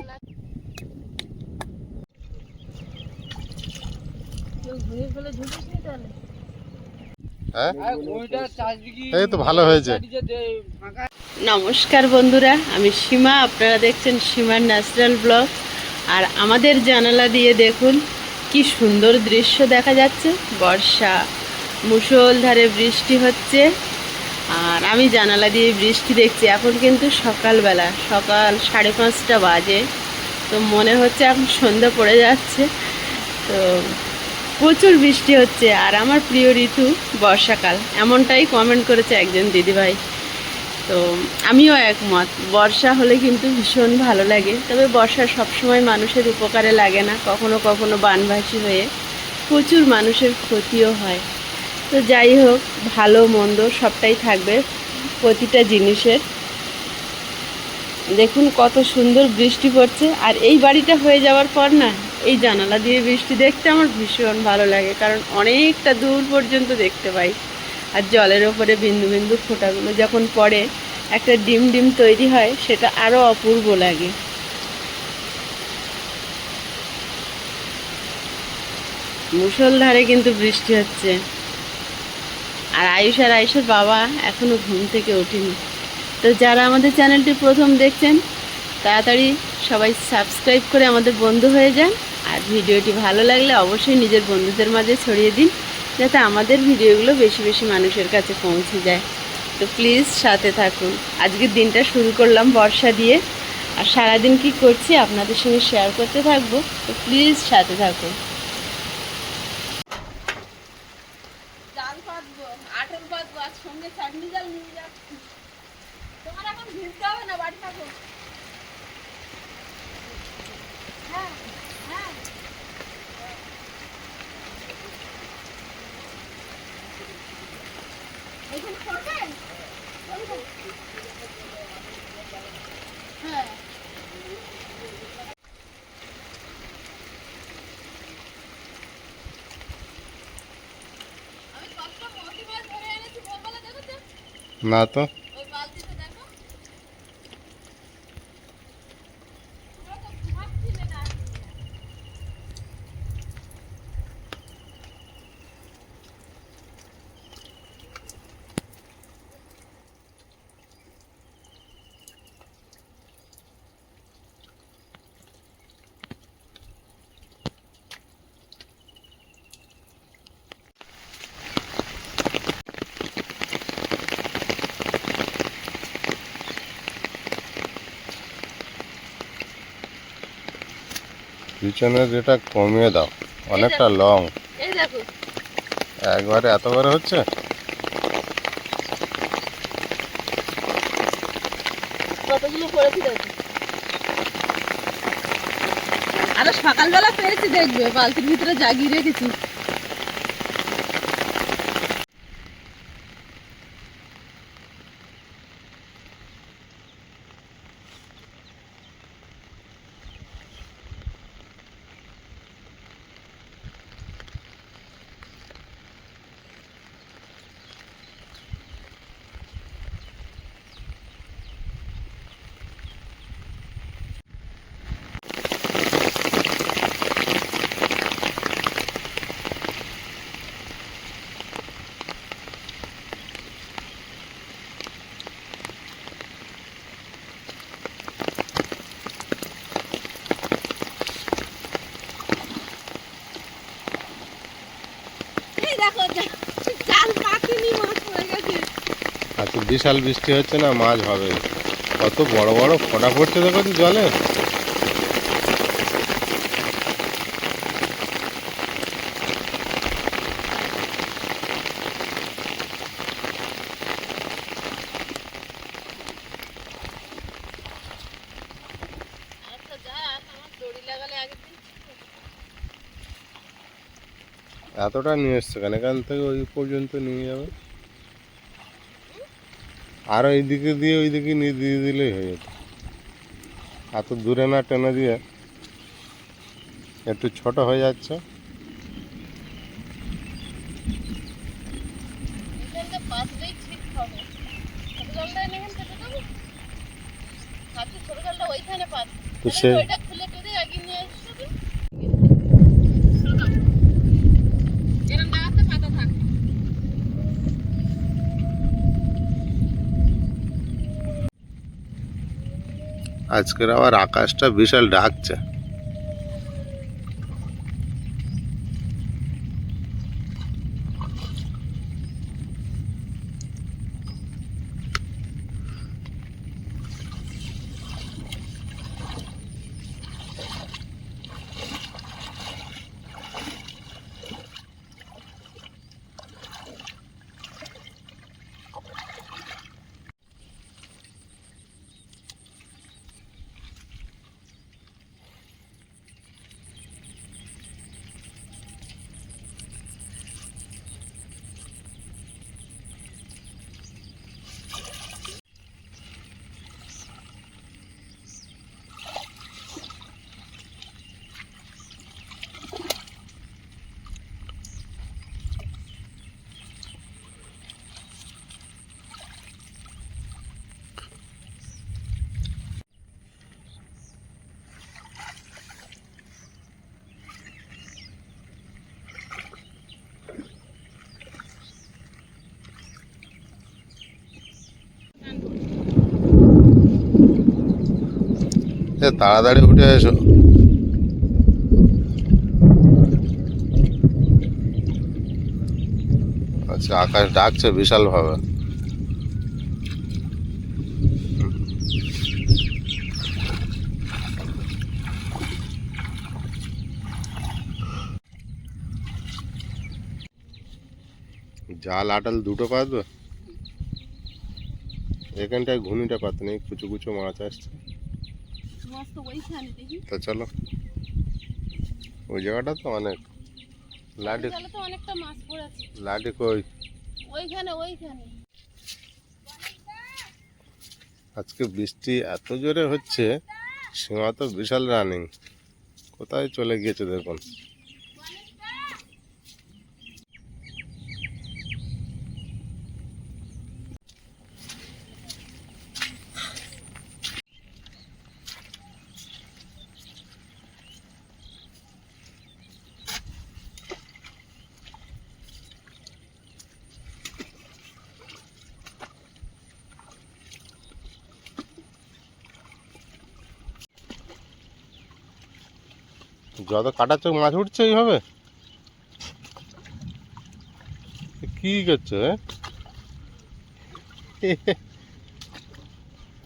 না হ্যাঁ? এই তো ভালো হয়েছে। নমস্কার বন্ধুরা আমি সীমা আপনারা দেখছেন সীমার ন্যাচারাল ব্লগ। আর আমাদের জানালা দিয়ে দেখুন কি সুন্দর দৃশ্য দেখা যাচ্ছে। বর্ষা মুষলধারে বৃষ্টি হচ্ছে। আমি জানালা দিয়ে বৃষ্টি দেখছি। এখন কিন্তু সকালবেলা, সকাল সাড়ে পাঁচটা বাজে। তো মনে হচ্ছে এখন সন্ধ্যা পড়ে যাচ্ছে। তো প্রচুর বৃষ্টি হচ্ছে। আর আমার প্রিয় ঋতু বর্ষাকাল। এমনটাই কমেন্ট করেছে একজন দিদিভাই। তো আমিও একমত। বর্ষা হলে কিন্তু ভীষণ ভালো লাগে। তবে বর্ষা সবসময় মানুষের উপকারে লাগে না। কখনো কখনো বানভাসী হয়ে প্রচুর মানুষের ক্ষতিও হয়। তো যাই হোক, ভালো মন্দ সবটাই থাকবে। প্রতিটা জিনিসের। দেখুন কত সুন্দর বৃষ্টি পড়ছে। আর এই বাড়িটা হয়ে যাওয়ার পর না, এই জানালা দিয়ে বৃষ্টি দেখতে আমার ভীষণ ভালো লাগে, কারণ অনেকটা দূর পর্যন্ত দেখতে পাই। আর জলের ওপরে বিন্দু বিন্দু ফোঁটাগুলো যখন পড়ে, একটা ডিম ডিম তৈরি হয়, সেটা আরও অপূর্ব লাগে। মুষলধারে কিন্তু বৃষ্টি হচ্ছে। আর আয়ুষ আর আয়ুষের বাবা এখনও ঘুম থেকে ওঠেনি। তো যারা আমাদের চ্যানেলটি প্রথম দেখছেন, তাড়াতাড়ি সবাই সাবস্ক্রাইব করে আমাদের বন্ধু হয়ে যান। আর ভিডিওটি ভালো লাগলে অবশ্যই নিজের বন্ধুদের মাঝে ছড়িয়ে দিন, যাতে আমাদের ভিডিওগুলো বেশি বেশি মানুষের কাছে পৌঁছে যায়। তো প্লিজ সাথে থাকুন। আজকের দিনটা শুরু করলাম বর্ষা দিয়ে। আর সারাদিন কি করছি আপনাদের সঙ্গে শেয়ার করতে থাকব। তো প্লিজ সাথে থাকুন জাল পাতবো আঠের পাতবো আর সঙ্গে চাটনি জাল নিয়ে যাচ্ছি তোমার এখন ভিজতে হবে না বাড়ি থাকো হ্যাঁ হ্যাঁ এখানে করবেন হ্যাঁ আমি কতটা মতি মাছ ধরে এনেছি ভোরবেলা দেখেছ না তো পিছনের এটা কমিয়ে দাও অনেকটা লং এই দেখো। একবারে এত বড় হচ্ছে? কতগুলো করেছি দেখো। আরও সকালবেলা পেরেছি দেখবে বালতির ভিতরে জাগিয়ে রেখেছি এই দেখো জা- জাল পাতিনি মাছ পড়ে গেছে আজকে বিশাল বৃষ্টি হচ্ছে না মাছ হবে। কত বড় বড় ফোটা পড়ছে দেখো তো জলে? আচ্ছা এতটা নিয়ে এসছে কেন? এখান থেকে ওই পর্যন্ত নিয়ে যাবে? আরও এইদিকে দিয়ে ওইদিকে নিয়ে দিয়ে দিলেই হয়ে যেত। এত দূরে না টেনে দিয়ে একটু ছোট হয়ে যাচ্ছে। এখানটা পাতলেই আজকের আবার আকাশটা বিশাল ডাকছে। তাড়াতাড়ি উঠে এসো। আচ্ছা আকাশ ডাকছে বিশাল ভাবে জাল আটাল দুটো পাতবে। এখানটায় ঘুনিটা পাত নেই কুচু কুচু মাছ আসছে। তো চলো। ওই জায়গাটা তো অনেক। লাডি তো অনেকটা মাছ পড়েছে। লাডি কই? ওইখানে ওইখানে। আজকে বৃষ্টি এত জোরে হচ্ছে সীমা তো বিশাল রানিং। কোথায় চলে গিয়েছে দেখুন। যত কাটার চোখ মাছ উঠছে এইভাবে কি করছ?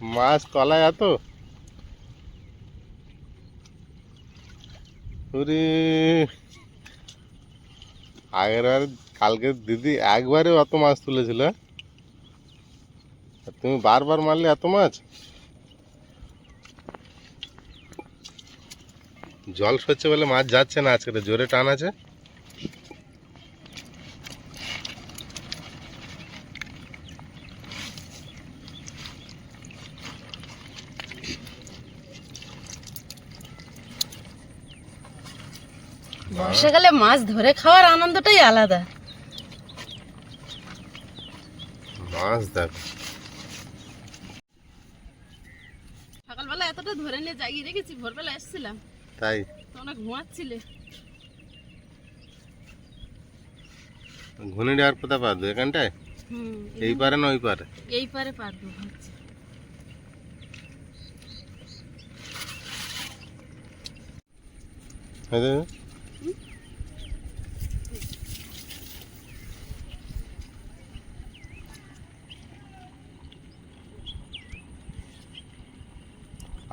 মাছ তলায় এত আগের বার, কালকে দিদি একবারে অত মাছ তুলেছিল? তুমি বারবার মারলে এত মাছ জল সচ্ছে বলে মাছ যাচ্ছে না আজকে জোরে টান আছে। বর্ষাকালে মাছ ধরে খাওয়ার আনন্দটাই আলাদা। মাছ দেখো। সকালবেলা এতটা ধরে নিয়ে জাগিয়ে রেখেছি ভোরবেলা এসেছিলাম। তাই। তোমরা ঘুমাচ্ছিলে? ঘুনিটা আর কোথায় এখানটায়? এই পারে না ওই পারে? এই পারে পারব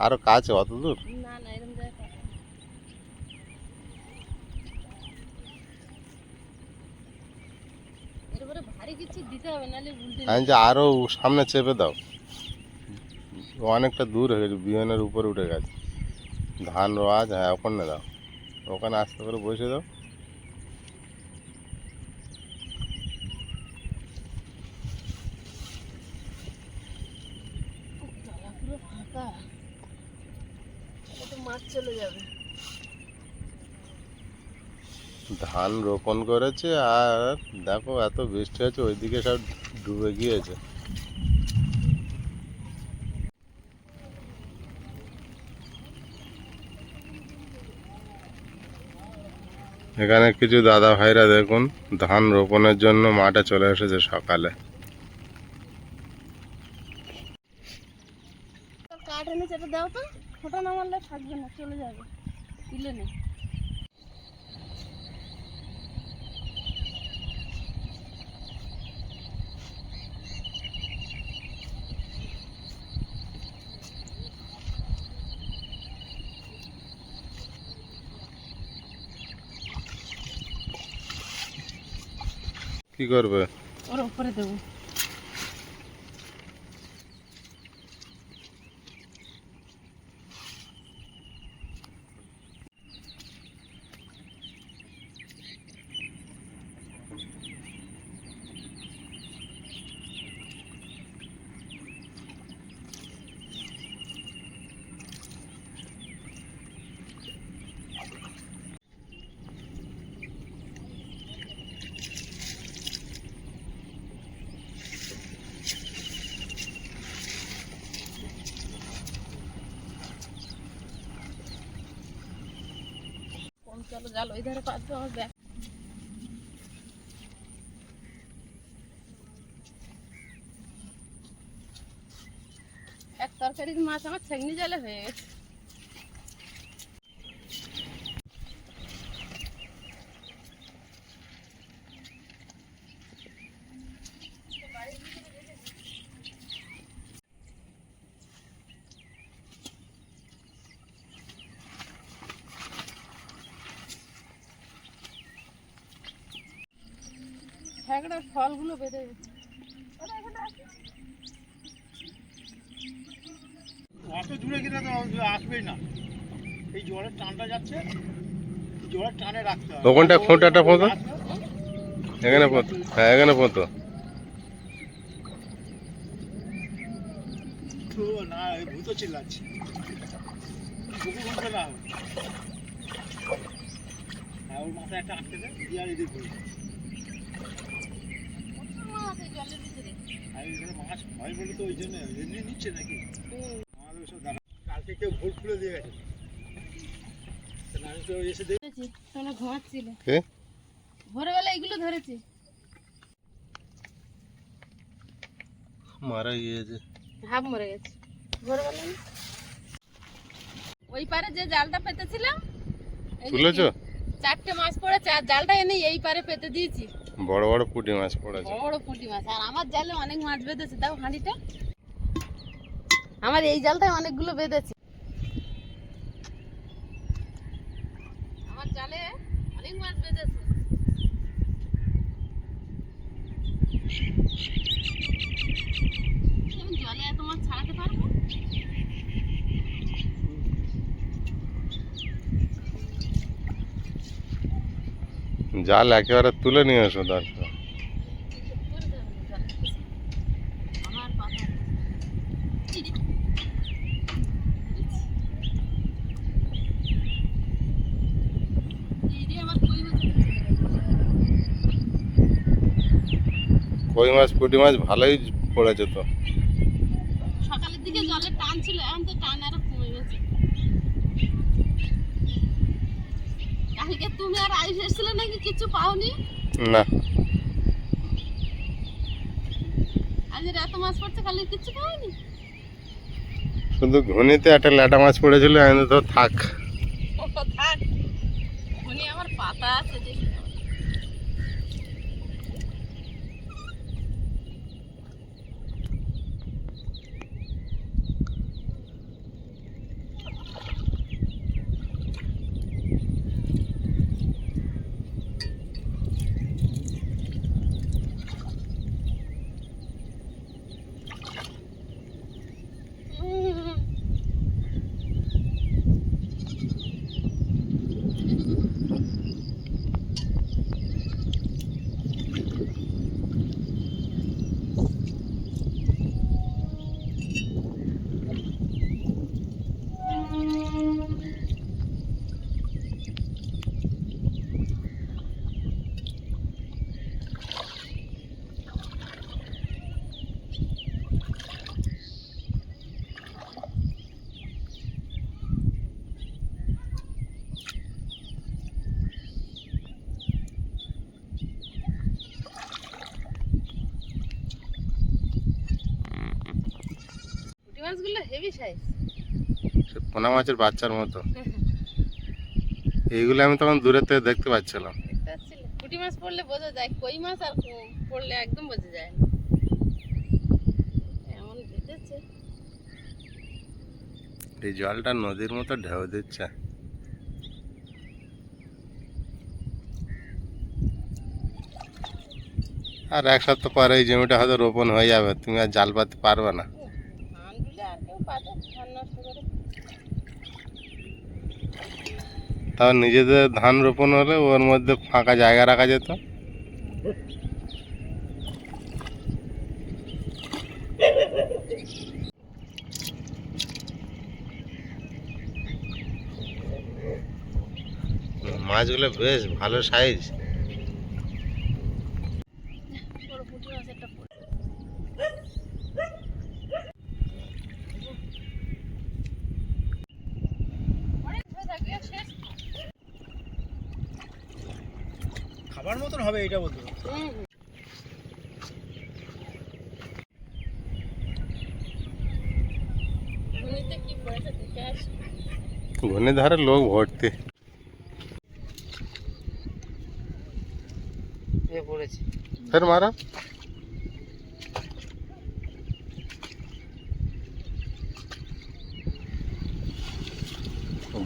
আরও কাছে অত দূর? না না এরকম জায়গায় পারব না। এর উপরে ভারী কিছু দিতে হবে নাহলে উল্টে আমি যে আরও সামনে চেপে দাও। অনেকটা দূর হয়ে গেছে বিহনের উপরে উঠে গেছে। ধান রোয়াজ হ্যাঁ ওখানে দাও। ওখানে আস্তে করে বসে দাও। ধান রোপণ করেছে আর দেখো এত বৃষ্টি হয়েছে, ওইদিকে সব ডুবে গিয়েছে। এখানে কিছু দাদা ভাইরা দেখুন, ধান রোপণের জন্য মাঠে চলে এসেছে সকালে। দাও তো ফোটা না মারলে থাকবে না, চলে যাবে। তুলে নেই কি করবে? ওর উপরে দেবো। চলো জাল ওই ধারে পাতবে আমার ব্যাগ এক তরকারির মাছ আমার ছেগনি জালে হয়ে গেছে। ফ্যাগড়ার ফলগুলো বেঁধে অত দূরে গেলে তো আসবেই না। এই জলের টানটা যাচ্ছে জলের টানে রাখতে হবে। ওখানটা খোঁটাটা পোঁতো। আসবে, এখানে পৌঁতো হ্যাঁ এখানে পৌঁতো তো না এই ভূত চিল্লাচ্ছে। না। হ্যাঁ ওর মাথায় একটা আটকে দেয় দিয়ে আর এদিক মাছ ভয় বলে তো ওই জন্য এমনি নিচ্ছে নাকি? আমাদের সব কালকে কেউ ভোট খুলে দিয়ে গেছে। আমি তো এসে দেখি তোমরা ঘুমাচ্ছিলে ভোরবেলা এইগুলো ধরেছি। মারা গিয়েছে। হাফ মরে গেছে। ভোরবেলা ওই পারে যে জালটা পেতেছিলাম তুলেছো? চারটে মাছ পড়েছে আর জালটা এনে এই পারে পেতে দিয়েছি। বড় বড় পুঁটি মাছ পড়েছে। বড় পুঁটি মাছ। আর আমার জালে অনেক মাছ বেঁধেছে। দাও হাঁড়িটা। আমার এই জালটায় অনেকগুলো বেঁধেছে। আমার জালে অনেক মাছ বেঁধেছে আমি জলে এত মাছ ছাড়াতে পারব জাল একেবারে তুলে নিয়ে এসো দরকার কই মাছ পুঁটি মাছ ভালোই পড়েছে তো সকালের দিকে জলের টান ছিল এখন তো টান আরও কমে গেছে কালকে তুমি আর আইস এসেছিলে নাকি কিছু পাওনি? না। আজ এত মাছ পড়ছে খালি কিছু পাওনি? শুধু ঘনিতে একটা ল্যাটা মাছ পড়েছিল আমি তো থাক। থাক। উনি আমার পাতা আছে দেখি হেভি সাইজ পোনা মাছের বাচ্চার মতো। এইগুলো আমি তখন দূরের থেকে দেখতে পাচ্ছিলাম। পুঁটি মাছ পড়লে বোঝা যায় কই মাছ আর পড়লে একদম বোঝা যায় না। এমন ভেজেছে এই জলটা নদীর মতো ঢেউ দিচ্ছে। আর এক সপ্তাহ পরে এই জমিটা হয়তো রোপণ হয়ে যাবে তুমি আর জাল পাতে পারবে না ধান দিলে আর কেউ পাবে ধান নষ্ট করে তাও নিজেদের ধান রোপণ হলে ওর মধ্যে ফাঁকা জায়গা রাখা যেত। মাছগুলো বেশ ভালো সাইজ বড় পুঁটি মাছ একটা পড়ে অনেক ধরে থাকবে আর শেষ খাবার মতন হবে এটা বলতে হুম ঘুনিতে কি পড়েছে দেখে আসি ঘূর্ণি ধারে লোক ভর্তি এ পড়েছে ফের মারা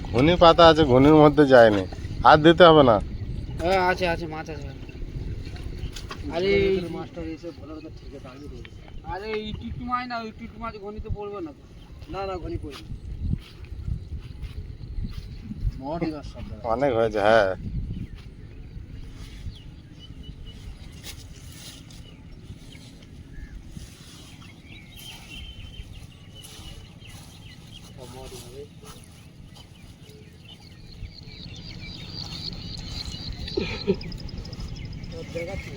ঘুনি পাতা আছে ঘুনির মধ্যে যায়নি হাত দিতে হবে না হ্যাঁ আছে আছে মাছ আছে আরে মাস্টার এসে ভালো কথা ঠিক আছে আমি আরে এই টিটু মাছ না ওই টিটু মাছ ঘনিতে পড়বে না না না ঘনি পড়বে অনেক হয়েছে হ্যাঁ সব মহাটি হবে সব দেখাচ্ছি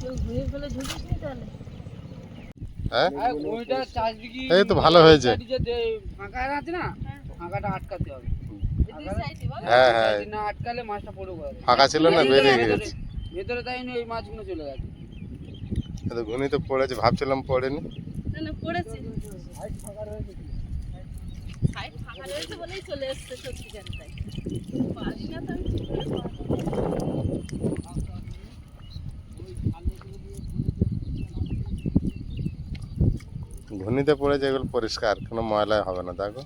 তুই ঘুনির ফেলে ঝুঁকিস নি তাহলে হ্যাঁ? আর গণিটা চাষ বিঘি এই তো ভালো হয়েছে। যে যে- ফাঁকা ফাঁকাটা আটকাতে হবে। দুই সাইডে বল। হ্যাঁ হ্যাঁ। না আটকালে মাছটা পড়ে ফাঁকা ছিল না বেরিয়ে গেছে। ভেতরে তাই এই মাছগুলো চলে গেছে। তো ঘুনি তো পড়েছে ভাবছিলাম পড়েনি। না না পড়েছে। সাইড ফাঁকা রয়েছে বলেই চলে এসছে সত্যিকার তাই। পারি না তো পারব। ঘুনিতে পড়েছে এগুলো পরিষ্কার কোনো ময়লা হবে না দেখো।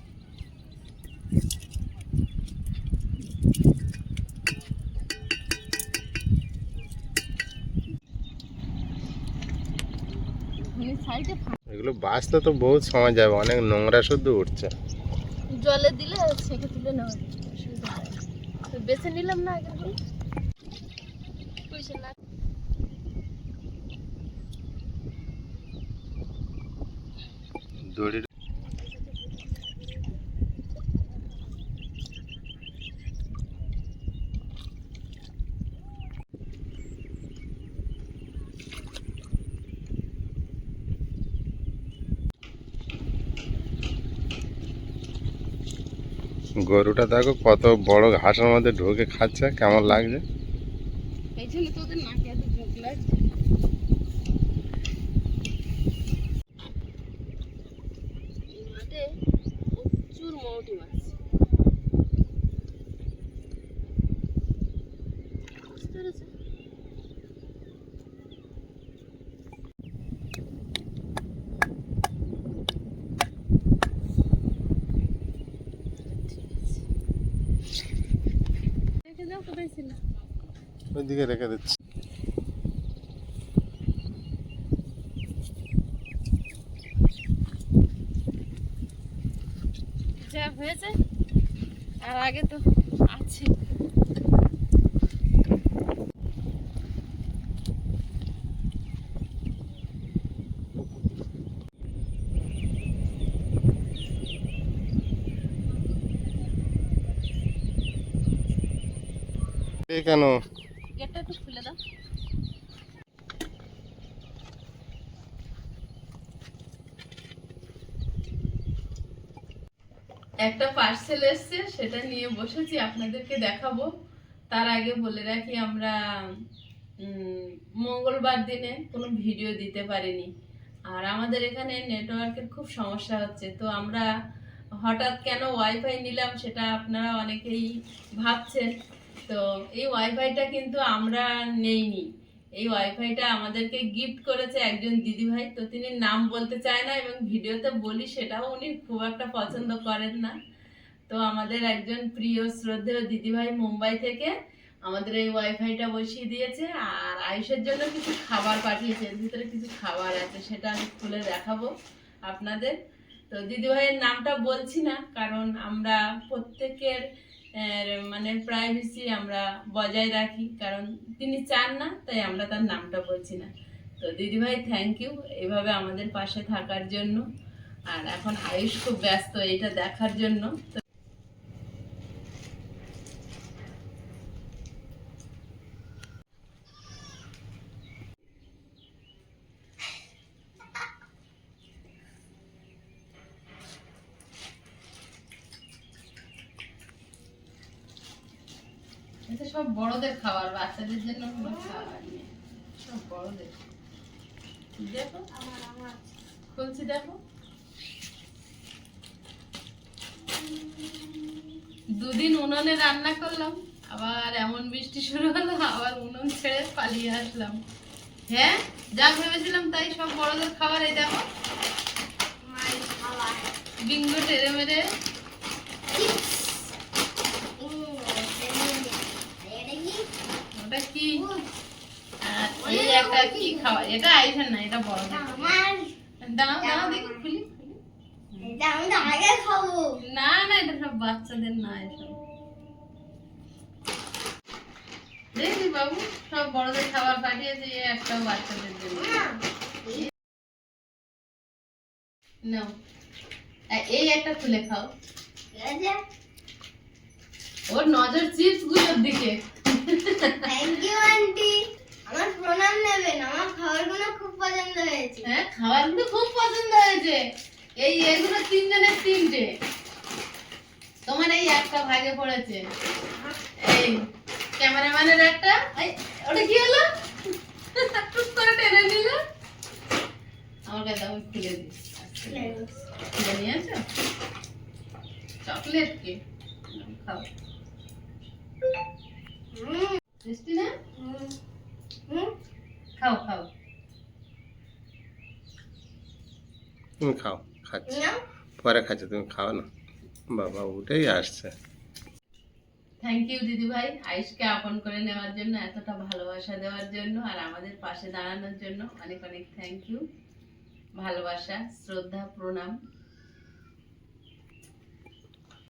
এগুলো বাঁচতে তো বহুত সময় যাবে অনেক নোংরা শুদ্ধ উঠছে। জলে দিলে ছেঁকে তুলে নেওয়া যায়, বেছে নিলাম না গরুটা দেখো কত বড় ঘাসের মধ্যে ঢুকে খাচ্ছে, কেমন লাগছে? এই জন্য তোদের নাকে এত লাগছে এই মাঠে প্রচুর মৌটি মাছ বুঝতে পেরেছ? ঠিক আছে। রেখে দাও কোথায় ছিল ওইদিকে রেখে দিচ্ছি। যা হয়েছে আর আগে তো আছে। এই কেন? গেটটা একটু খুলে দাও। একটা পার্সেল এসছে, সেটা নিয়ে বসেছি, আপনাদেরকে দেখাবো। তার আগে বলে রাখি, আমরা মঙ্গলবার দিনে কোনো ভিডিও দিতে পারিনি। আর আমাদের এখানে নেটওয়ার্কের খুব সমস্যা হচ্ছে। তো আমরা হঠাৎ কেন ওয়াইফাই নিলাম, সেটা আপনারা অনেকেই ভাবছেন। তো এই ওয়াইফাইটা কিন্তু আমরা নেইনি। এই ওয়াইফাইটা আমাদেরকে গিফট করেছে একজন দিদিভাই, তো তিনি নাম বলতে চায় না এবং ভিডিওতে বলি সেটাও উনি খুব একটা পছন্দ করেন না। তো আমাদের একজন প্রিয় শ্রদ্ধেয় দিদিভাই মুম্বাই থেকে আমাদের এই ওয়াইফাইটা বসিয়ে দিয়েছে। আর আয়ুষের জন্য কিছু খাবার পাঠিয়েছে ভিতরে কিছু খাবার আছে, সেটা আমি খুলে দেখাবো আপনাদের। তো দিদিভাইয়ের নামটা বলছি না, কারণ আমরা প্রত্যেকের মানে প্রাইভেসি আমরা বজায় রাখি, কারণ তিনি চান না, তাই আমরা তার নামটা বলছি না। তো দিদিভাই থ্যাংক ইউ এভাবে আমাদের পাশে থাকার জন্য। আর এখন আয়ুষ খুব ব্যস্ত এটা দেখার জন্য। সব বড়দের খাবার বাচ্চাদের জন্য কোনো খাবার নেই। সব বড়দের। দেখো খুলছি দেখো। দুদিন উনুনে রান্না করলাম আবার এমন বৃষ্টি শুরু হলো আবার উনুন ছেড়ে পালিয়ে আসলাম। হ্যাঁ যা ভেবেছিলাম তাই সব বড়দের খাবার এই দেখো। বিঙ্গো টেরে মেরে ওটা কি? এই একটা কি খাবার? এটা আইফেন না এটা বড় দাঁড়াও দাঁড়াও দেখি খুলি। খুলি। না না এটা সব বাচ্চাদের না এসব দেখি বাবু সব বড়দের খাবার পাঠিয়েছে একটা বাচ্চাদের জন্য। নাও। এই একটা খুলে খাও। ওর নজর চিপসগুলোর দিকে। থ্যাংক ইউ আন্টি আমার প্রণাম নেবেন। আমার খাবারগুলো খুব পছন্দ হয়েছে। হ্যাঁ খাবারগুলো খুব পছন্দ হয়েছে। এই এগুলো তিনজনের তিনটে। তোমার এই একটা ভাগে পড়েছে। এই ক্যামেরাম্যানের একটা। ওটা কি হলো? টুক করে টেনে নিল। আমার কাছে আমি খুলে দিই খুলে নিয়েছো চকলেট কি খাও। হুম, না? হুম, হুম, খাও খাও। তুমি খাও খাচ্ছি। পরে খাচ্ছি তুমি খাও না। বাবা উঠেই আসছে। থ্যাংক ইউ দিদি ভাই আয়ুষকে আপন করে নেওয়ার জন্য এতটা ভালোবাসা দেওয়ার জন্য আর আমাদের পাশে দাঁড়ানোর জন্য অনেক অনেক থ্যাংক ইউ ভালোবাসা শ্রদ্ধা প্রণাম।